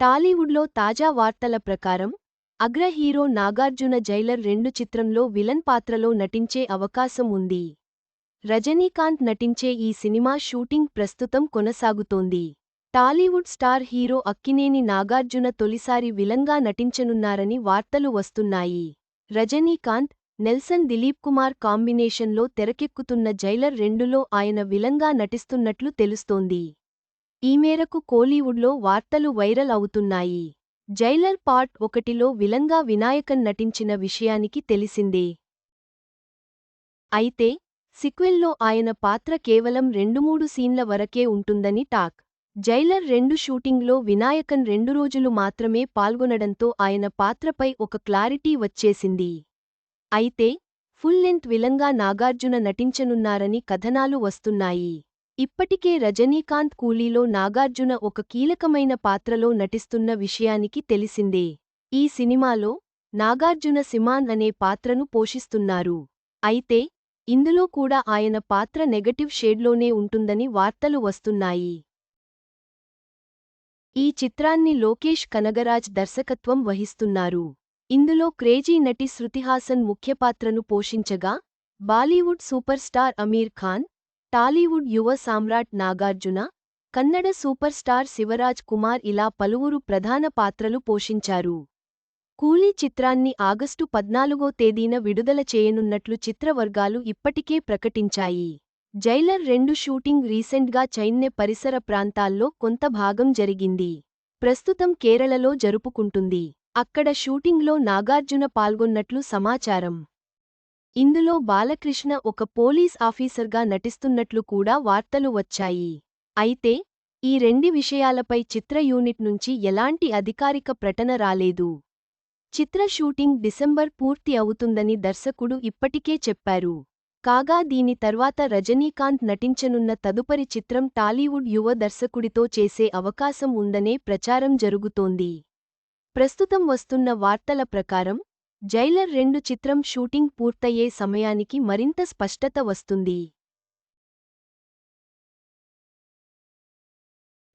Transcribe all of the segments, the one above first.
టాలీవుడ్లో తాజా వార్తల ప్రకారం అగ్ర హీరో నాగార్జున జైలర్ రెండు చిత్రంలో విలన్ పాత్రలో నటించే అవకాశం ఉంది. రజనీకాంత్ నటించే ఈ సినిమా షూటింగ్ ప్రస్తుతం కొనసాగుతోంది. Tollywood star hero Akkineni Nagarjuna తొలిసారి విలంగా నటించనున్నారని వార్తలు వస్తున్నాయి. రజనీకాంత్ నెల్సన్ దిలీప్ కుమార్ కాంబినేషన్లో తెరకెక్కుతున్న జైలర్ రెండులో ఆయన విలంగా నటిస్తున్నట్లు తెలుస్తోంది. ఈ మేరకు కోలీవుడ్లో వార్తలు వైరల్ అవుతున్నాయి. జైలర్ పార్ట్ ఒకటిలో విలంగా వినాయకన్ నటించిన విషయానికి తెలిసిందే. అయితే సిక్వెల్లో ఆయన పాత్ర కేవలం రెండుమూడు సీన్ల వరకే ఉంటుందని టాక్. జైలర్ రెండు షూటింగ్లో వినాయకన్ రెండు రోజులు మాత్రమే పాల్గొనడంతో ఆయన పాత్రపై ఒక క్లారిటీ వచ్చేసింది. అయితే ఫుల్ లెంత్ విలంగా నాగార్జున నటించనున్నారని కథనాలు వస్తున్నాయి. ఇప్పటికే రజనీకాంత్ కూలీలో నాగార్జున ఒక కీలకమైన పాత్రలో నటిస్తున్న విషయానికి తెలిసిందే. ఈ సినిమాలో నాగార్జున సిమాన్ అనే పాత్రను పోషిస్తున్నారు. అయితే ఇందులో కూడా ఆయన పాత్ర నెగటివ్ షేడ్లోనే ఉంటుందని వార్తలు వస్తున్నాయి. ఈ చిత్రాన్ని లోకేష్ కనగరాజ్ దర్శకత్వం వహిస్తున్నారు. ఇందులో క్రేజీ నటి శృతిహాసన్ ముఖ్యపాత్రను పోషించగా Bollywood super star Aamir Khan Tollywood యువ సామ్రాట్ నాగార్జున కన్నడ సూపర్ స్టార్ శివరాజ్ కుమార్ ఇలా పలువురు ప్రధాన పాత్రలు పోషించారు. కూలీ చిత్రాన్ని ఆగస్టు పద్నాలుగో తేదీన విడుదల చేయనున్నట్లు చిత్రవర్గాలు ఇప్పటికే ప్రకటించాయి. జైలర్ రెండు షూటింగ్ రీసెంట్గా చైన్నె పరిసర ప్రాంతాల్లో కొంత భాగం జరిగింది. ప్రస్తుతం కేరళలో జరుపుకుంటుంది. అక్కడ షూటింగ్లో నాగార్జున పాల్గొన్నట్లు సమాచారం. ఇందులో బాలకృష్ణ ఒక పోలీస్ ఆఫీసర్గా నటిస్తున్నట్లు కూడా వార్తలు వచ్చాయి. అయితే ఈ రెండి విషయాలపై చిత్ర యూనిట్ నుంచి ఎలాంటి అధికారిక ప్రకటన రాలేదు. చిత్ర షూటింగ్ డిసెంబర్ పూర్తి అవుతుందని దర్శకుడు ఇప్పటికే చెప్పారు. కాగా దీని తర్వాత రజనీకాంత్ నటించనున్న తదుపరి చిత్రం టాలీవుడ్ యువ దర్శకుడితో చేసే అవకాశం ఉందనే ప్రచారం జరుగుతోంది. ప్రస్తుతం వస్తున్న వార్తల ప్రకారం జైలర్ రెండు చిత్రం షూటింగ్ పూర్తయ్యే సమయానికి మరింత స్పష్టత వస్తుంది.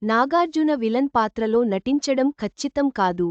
నాగార్జున విలన్ పాత్రలో నటించడం ఖచ్చితం కాదు.